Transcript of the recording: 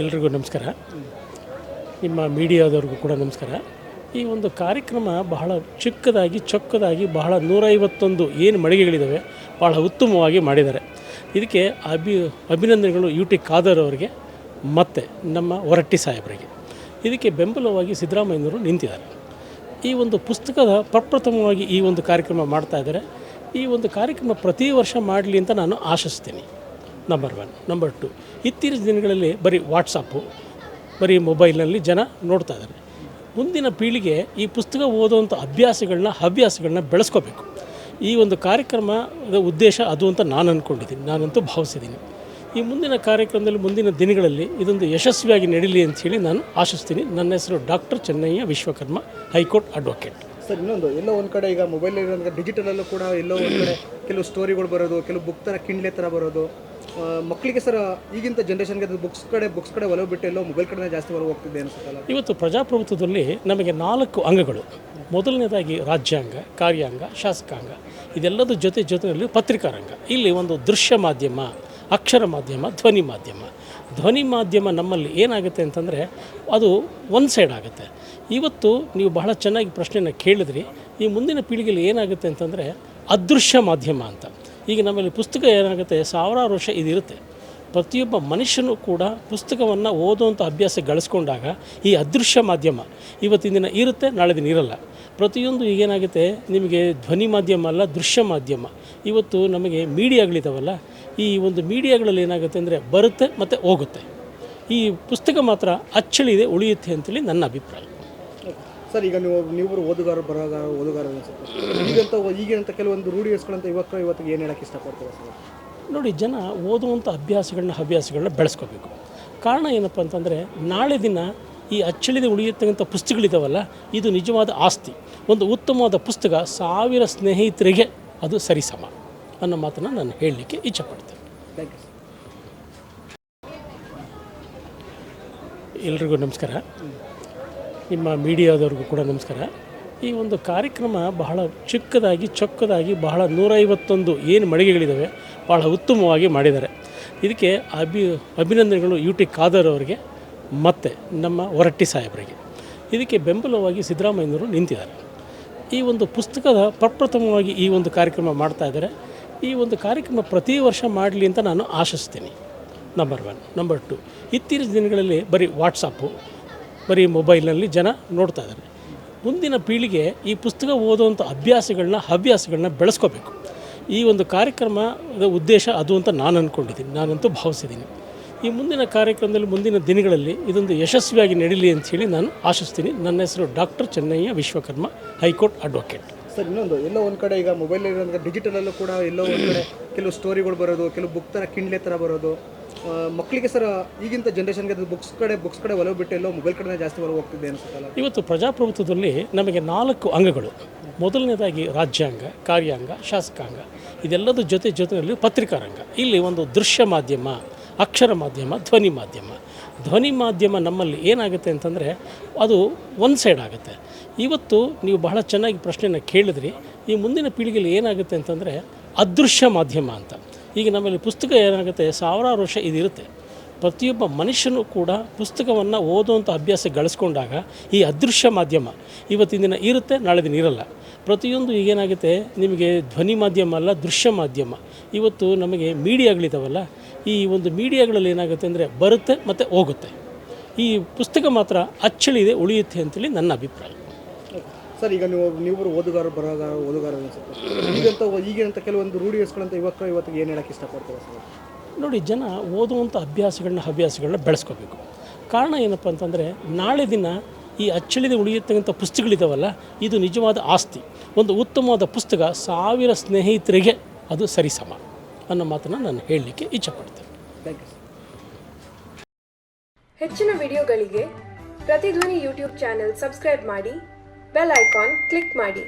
ಎಲ್ರಿಗೂ ನಮಸ್ಕಾರ. ನಿಮ್ಮ ಮೀಡಿಯಾದವ್ರಿಗೂ ಕೂಡ ನಮಸ್ಕಾರ. ಈ ಒಂದು ಕಾರ್ಯಕ್ರಮ ಬಹಳ ಚಿಕ್ಕದಾಗಿ, ಚೊಕ್ಕದಾಗಿ ಬಹಳ ನೂರೈವತ್ತೊಂದು ಏನು ಮಳಿಗೆಗಳಿದ್ದಾವೆ ಬಹಳ ಉತ್ತಮವಾಗಿ ಮಾಡಿದ್ದಾರೆ. ಇದಕ್ಕೆ ಅಭಿ, ಅಭಿನಂದನೆಗಳು ಯು ಟಿ ಖಾದರ್ ಅವರಿಗೆ, ಮತ್ತು ನಮ್ಮ ಹೊರಟ್ಟಿ ಸಾಹೇಬರಿಗೆ. ಇದಕ್ಕೆ ಬೆಂಬಲವಾಗಿ ಸಿದ್ದರಾಮಯ್ಯನವರು ನಿಂತಿದ್ದಾರೆ. ಈ ಒಂದು ಪುಸ್ತಕದ ಪ್ರಪ್ರಥಮವಾಗಿ ಈ ಒಂದು ಕಾರ್ಯಕ್ರಮ ಮಾಡ್ತಾ ಇದ್ದಾರೆ. ಈ ಒಂದು ಕಾರ್ಯಕ್ರಮ ಪ್ರತಿ ವರ್ಷ ಮಾಡಲಿ ಅಂತ ನಾನು ಆಶಿಸ್ತೀನಿ. ನಂಬರ್ ಒನ್ ನಂಬರ್ ಟು ಇತ್ತೀಚಿನ ದಿನಗಳಲ್ಲಿ ಬರೀ ವಾಟ್ಸಪ್ಪು ಬರೀ ಮೊಬೈಲ್ನಲ್ಲಿ ಜನ ನೋಡ್ತಾ ಇದ್ದಾರೆ. ಮುಂದಿನ ಪೀಳಿಗೆ ಈ ಪುಸ್ತಕ ಓದುವಂಥ ಅಭ್ಯಾಸಗಳನ್ನ ಹವ್ಯಾಸಗಳನ್ನ ಬೆಳೆಸ್ಕೋಬೇಕು. ಈ ಒಂದು ಕಾರ್ಯಕ್ರಮದ ಉದ್ದೇಶ ಅದು ಅಂತ ನಾನು ಅಂದ್ಕೊಂಡಿದ್ದೀನಿ ನಾನಂತೂ ಭಾವಿಸಿದ್ದೀನಿ. ಈ ಮುಂದಿನ ಕಾರ್ಯಕ್ರಮದಲ್ಲಿ, ಮುಂದಿನ ದಿನಗಳಲ್ಲಿ ಇದೊಂದು ಯಶಸ್ವಿಯಾಗಿ ನಡೀಲಿ ಅಂತ ನಾನು ಆಶಿಸ್ತೀನಿ. ನನ್ನ ಹೆಸರು doctor Chennaiah Vishwakarma, high court advocate. Sir, ಇನ್ನೊಂದು, ಎಲ್ಲೋ ಒಂದು ಕಡೆ ಈಗ ಮೊಬೈಲ್ ಡಿಜಿಟಲಲ್ಲೂ ಕೂಡ ಎಲ್ಲೋ ಒಂದು ಕಡೆ ಕೆಲವು ಸ್ಟೋರಿಗಳು ಬರೋದು, ಕೆಲವು ಬುಕ್ ಥರ ಕಿಂಡ್ಲೆ ಥರ ಬರೋದು. ಮಕ್ಕಳಿಗೆ ಸರ್, ಈಗಿಂತ ಜನ್ರೇಷನ್ಗೆ ಅದು ಬುಕ್ಸ್ ಕಡೆ ಬುಕ್ಸ್ ಕಡೆ ಒಲವು ಬಿಟ್ಟು ಎಲ್ಲೋ ಮೊಬೈಲ್ ಕಡೆ ಜಾಸ್ತಿ ಒಲವು ಹೋಗ್ತಿದೆ ಅನ್ಸುತ್ತಲ್ಲ? ಇವತ್ತು ಪ್ರಜಾಪ್ರಭುತ್ವದಲ್ಲಿ ನಮಗೆ ನಾಲ್ಕು ಅಂಗಗಳು. ಮೊದಲನೇದಾಗಿ ರಾಜ್ಯಾಂಗ, ಕಾರ್ಯಾಂಗ, ಶಾಸಕಾಂಗ. ಇದೆಲ್ಲದ ಜೊತೆ ಜೊತೆಯಲ್ಲಿ ಪತ್ರಿಕಾರಂಗ. ಇಲ್ಲಿ ಒಂದು ದೃಶ್ಯ ಮಾಧ್ಯಮ, ಅಕ್ಷರ ಮಾಧ್ಯಮ, ಧ್ವನಿ ಮಾಧ್ಯಮ. ಧ್ವನಿ ಮಾಧ್ಯಮ ನಮ್ಮಲ್ಲಿ ಏನಾಗುತ್ತೆ ಅಂತಂದರೆ ಅದು ಒಂದು ಸೈಡ್ ಆಗುತ್ತೆ. ಇವತ್ತು ನೀವು ಬಹಳ ಚೆನ್ನಾಗಿ ಪ್ರಶ್ನೆಯನ್ನು ಕೇಳಿದ್ರಿ. ಈ ಮುಂದಿನ ಪೀಳಿಗೆಯಲ್ಲಿ ಏನಾಗುತ್ತೆ ಅಂತಂದರೆ ಅದೃಶ್ಯ ಮಾಧ್ಯಮ ಅಂತ. ಈಗ ನಮ್ಮಲ್ಲಿ ಪುಸ್ತಕ ಏನಾಗುತ್ತೆ, ಸಾವಿರಾರು ವರ್ಷ ಇದಿರುತ್ತೆ. ಪ್ರತಿಯೊಬ್ಬ ಮನುಷ್ಯನೂ ಕೂಡ ಪುಸ್ತಕವನ್ನು ಓದುವಂಥ ಅಭ್ಯಾಸ ಗಳಿಸ್ಕೊಂಡಾಗ ಈ ಅದೃಶ್ಯ ಮಾಧ್ಯಮ ಇವತ್ತಿನ ದಿನ ಇರುತ್ತೆ, ನಾಳೆ ದಿನ ಇರಲ್ಲ. ಪ್ರತಿಯೊಂದು ಈಗೇನಾಗುತ್ತೆ, ನಿಮಗೆ ಧ್ವನಿ ಮಾಧ್ಯಮ ಅಲ್ಲ, ದೃಶ್ಯ ಮಾಧ್ಯಮ. ಇವತ್ತು ನಮಗೆ ಮೀಡಿಯಾಗಳಿದಾವಲ್ಲ ಈ ಒಂದು ಮೀಡಿಯಾಗಳಲ್ಲಿ ಏನಾಗುತ್ತೆ ಅಂದರೆ ಬರುತ್ತೆ ಮತ್ತು ಹೋಗುತ್ತೆ. ಈ ಪುಸ್ತಕ ಮಾತ್ರ ಅಚ್ಚಳಿದೆ ಉಳಿಯುತ್ತೆ ಅಂತೇಳಿ ನನ್ನ ಅಭಿಪ್ರಾಯ. ಸರ್ ಈಗ ನೀವು ನೀವು ಓದುಗಾರ ಬರಹಗಾರ ಓದುಗಾರ ಅನ್ಸುತ್ತೆ. ಈಗಂತ ಈಗಿನಂತ ಕೆಲವೊಂದು ರೂಢಿಸ್ಗಳಂತ ಯುವಕರು ಇವತ್ತಿಗೆ ಏನು ಹೇಳಕ್ಕೆ ಇಷ್ಟಪಡ್ತಾರೆ ಸರ್? ನೋಡಿ ಜನ ಓದುವಂಥ ಅಭ್ಯಾಸಗಳನ್ನ ಹವ್ಯಾಸಗಳನ್ನ ಬೆಳೆಸ್ಕೋಬೇಕು. ಕಾರಣ ಏನಪ್ಪ ಅಂತಂದರೆ ನಾಳೆ ದಿನ ಈ ಅಚ್ಚಳಿದ ಉಳಿಯತಕ್ಕಂಥ ಪುಸ್ತಕಗಳಿದಾವಲ್ಲ ಇದು ನಿಜವಾದ ಆಸ್ತಿ. ಒಂದು ಉತ್ತಮವಾದ ಪುಸ್ತಕ ಸಾವಿರ ಸ್ನೇಹಿತರಿಗೆ ಅದು ಸರಿಸಮ ಅನ್ನೋ ಮಾತನ್ನು ನಾನು ಹೇಳಲಿಕ್ಕೆ ಇಚ್ಛಪಡ್ತೇನೆ. ಥ್ಯಾಂಕ್ ಯು ಎಲ್ರಿಗೂ ನಮಸ್ಕಾರ. ನಿಮ್ಮ ಮೀಡಿಯಾದವ್ರಿಗೂ ಕೂಡ ನಮಸ್ಕಾರ. ಈ ಒಂದು ಕಾರ್ಯಕ್ರಮ ಬಹಳ ಚಿಕ್ಕದಾಗಿ, ಚೊಕ್ಕದಾಗಿ ಬಹಳ ನೂರೈವತ್ತೊಂದು ಏನು ಮಳಿಗೆಗಳಿದ್ದಾವೆ ಬಹಳ ಉತ್ತಮವಾಗಿ ಮಾಡಿದ್ದಾರೆ. ಇದಕ್ಕೆ ಅಭಿ, ಅಭಿನಂದನೆಗಳು ಯು ಟಿ ಖಾದರ್ ಅವರಿಗೆ, ಮತ್ತು ನಮ್ಮ ಹೊರಟ್ಟಿ ಸಾಹೇಬರಿಗೆ. ಇದಕ್ಕೆ ಬೆಂಬಲವಾಗಿ ಸಿದ್ದರಾಮಯ್ಯನವರು ನಿಂತಿದ್ದಾರೆ. ಈ ಒಂದು ಪುಸ್ತಕದ ಪ್ರಪ್ರಥಮವಾಗಿ ಈ ಒಂದು ಕಾರ್ಯಕ್ರಮ ಮಾಡ್ತಾ ಇದ್ದಾರೆ. ಈ ಒಂದು ಕಾರ್ಯಕ್ರಮ ಪ್ರತಿ ವರ್ಷ ಮಾಡಲಿ ಅಂತ ನಾನು ಆಶಿಸ್ತೀನಿ. ನಂಬರ್ ಒನ್ ನಂಬರ್ ಟು ಇತ್ತೀಚಿನ ದಿನಗಳಲ್ಲಿ ಬರೀ ವಾಟ್ಸಪ್ಪು ಬರೀ ಮೊಬೈಲ್ನಲ್ಲಿ ಜನ ನೋಡ್ತಾ ಇದ್ದಾರೆ. ಮುಂದಿನ ಪೀಳಿಗೆ ಈ ಪುಸ್ತಕ ಓದುವಂಥ ಅಭ್ಯಾಸಗಳನ್ನ, ಹವ್ಯಾಸಗಳನ್ನ ಬೆಳೆಸ್ಕೋಬೇಕು. ಈ ಒಂದು ಕಾರ್ಯಕ್ರಮದ ಉದ್ದೇಶ ಅದು ಅಂತ ನಾನು ಅಂದ್ಕೊಂಡಿದ್ದೀನಿ ನಾನಂತೂ ಭಾವಿಸಿದ್ದೀನಿ. ಈ ಮುಂದಿನ ಕಾರ್ಯಕ್ರಮದಲ್ಲಿ, ಮುಂದಿನ ದಿನಗಳಲ್ಲಿ ಇದೊಂದು ಯಶಸ್ವಿಯಾಗಿ ನಡೀಲಿ ಅಂತ ಹೇಳಿ ನಾನು ಆಶಿಸ್ತೀನಿ. ನನ್ನ ಹೆಸರು doctor Chennaiah Vishwakarma, high court advocate. Sir, ಇನ್ನೊಂದು, ಎಲ್ಲೋ ಒಂದು ಕಡೆ ಈಗ ಮೊಬೈಲ್ ಡಿಜಿಟಲಲ್ಲೂ ಕೂಡ ಎಲ್ಲೋ ಒಂದು ಕಡೆ ಕೆಲವು ಸ್ಟೋರಿಗಳು ಬರೋದು, ಕೆಲವು ಬುಕ್ ಥರ ಕಿಂಡ್ಲೆ ಥರ ಬರೋದು. ಮಕ್ಕಳಿಗೆ ಸರ್, ಈಗಿಂತ ಜನ್ರೇಷನ್ಗೆ ಅದು ಬುಕ್ಸ್ ಕಡೆ ಬುಕ್ಸ್ ಕಡೆ ಒಲವು ಬಿಟ್ಟು ಎಲ್ಲೋ ಮೊಬೈಲ್ ಕಡೆ ಜಾಸ್ತಿ ಒಲವು ಹೋಗ್ತಿದೆ ಅನ್ಸುತ್ತಲ್ಲ? ಇವತ್ತು ಪ್ರಜಾಪ್ರಭುತ್ವದಲ್ಲಿ ನಮಗೆ ನಾಲ್ಕು ಅಂಗಗಳು. ಮೊದಲನೇದಾಗಿ ರಾಜ್ಯಾಂಗ, ಕಾರ್ಯಾಂಗ, ಶಾಸಕಾಂಗ. ಇದೆಲ್ಲದ ಜೊತೆ ಜೊತೆಯಲ್ಲಿ ಪತ್ರಿಕಾರಂಗ. ಇಲ್ಲಿ ಒಂದು ದೃಶ್ಯ ಮಾಧ್ಯಮ ಅಕ್ಷರ ಮಾಧ್ಯಮ, ಧ್ವನಿ ಮಾಧ್ಯಮ. ಧ್ವನಿ ಮಾಧ್ಯಮ ನಮ್ಮಲ್ಲಿ ಏನಾಗುತ್ತೆ ಅಂತಂದರೆ ಅದು ಒಂದು ಸೈಡ್ ಆಗುತ್ತೆ. ಇವತ್ತು ನೀವು ಬಹಳ ಚೆನ್ನಾಗಿ ಪ್ರಶ್ನೆನ ಕೇಳಿದ್ರಿ. ಈ ಮುಂದಿನ ಪೀಳಿಗೆಯಲ್ಲಿ ಏನಾಗುತ್ತೆ ಅಂತಂದರೆ ಅದೃಶ್ಯ ಮಾಧ್ಯಮ ಅಂತ. ಈಗ ನಮ್ಮಲ್ಲಿ ಪುಸ್ತಕ ಏನಾಗುತ್ತೆ, ಸಾವಿರಾರು ವರ್ಷ ಇದಿರುತ್ತೆ. ಪ್ರತಿಯೊಬ್ಬ ಮನುಷ್ಯನೂ ಕೂಡ ಪುಸ್ತಕವನ್ನು ಓದುವಂಥ ಅಭ್ಯಾಸ ಗಳಿಸ್ಕೊಂಡಾಗ ಈ ಅದೃಶ್ಯ ಮಾಧ್ಯಮ ಇವತ್ತಿನ ದಿನ ಇರುತ್ತೆ, ನಾಳೆ ದಿನ ಇರಲ್ಲ. ಪ್ರತಿಯೊಂದು ಈಗೇನಾಗುತ್ತೆ, ನಿಮಗೆ ಧ್ವನಿ ಮಾಧ್ಯಮ ಅಲ್ಲ, ದೃಶ್ಯ ಮಾಧ್ಯಮ. ಇವತ್ತು ನಮಗೆ ಮೀಡಿಯಾಗಳಿದಾವಲ್ಲ, ಈ ಒಂದು ಮೀಡಿಯಾಗಳಲ್ಲಿ ಏನಾಗುತ್ತೆ ಅಂದರೆ ಬರುತ್ತೆ ಮತ್ತು ಹೋಗುತ್ತೆ. ಈ ಪುಸ್ತಕ ಮಾತ್ರ ಅಚ್ಚಳಿದೆ ಉಳಿಯುತ್ತೆ ಅಂತೇಳಿ ನನ್ನ ಅಭಿಪ್ರಾಯ. ಸರ್, ಈಗ ನೀವು ನೀವು ಓದುಗಾರ, ಬರಹಗಾರ ಓದುಗಾರ ಅನಿಸುತ್ತೆ. ಈಗಂತ ಈಗಿನಂಥ ಕೆಲವೊಂದು ರೂಢಿಸ್ಗಳಂತ ಯುವಕರು ಇವತ್ತಿಗೆ ಏನು ಹೇಳಕ್ಕೆ ಇಷ್ಟಪಡ್ತಾರೆ ಸರ್? ನೋಡಿ, ಜನ ಓದುವಂಥ ಅಭ್ಯಾಸಗಳನ್ನ ಹವ್ಯಾಸಗಳನ್ನ ಬೆಳೆಸ್ಕೋಬೇಕು. ಕಾರಣ ಏನಪ್ಪ ಅಂತಂದರೆ, ನಾಳೆ ದಿನ ಈ ಅಚ್ಚಳಿದ ಉಳಿಯತಕ್ಕಂಥ ಪುಸ್ತಕಗಳಿದಾವಲ್ಲ, ಇದು ನಿಜವಾದ ಆಸ್ತಿ. ಒಂದು ಉತ್ತಮವಾದ ಪುಸ್ತಕ ಸಾವಿರ ಸ್ನೇಹಿತರಿಗೆ ಅದು ಸರಿಸಮ ಅನ್ನೋ ಮಾತನ್ನು ನಾನು ಹೇಳಲಿಕ್ಕೆ ಇಚ್ಛಪಡ್ತೇನೆ. ಹೆಚ್ಚಿನ ವಿಡಿಯೋಗಳಿಗೆ ಪ್ರತಿಧ್ವನಿ ಯೂಟ್ಯೂಬ್ ಚಾನೆಲ್ ಸಬ್ಸ್ಕ್ರೈಬ್ ಮಾಡಿ, ಬೆಲ್ ಐಕಾನ್ ಕ್ಲಿಕ್ ಮಾಡಿ.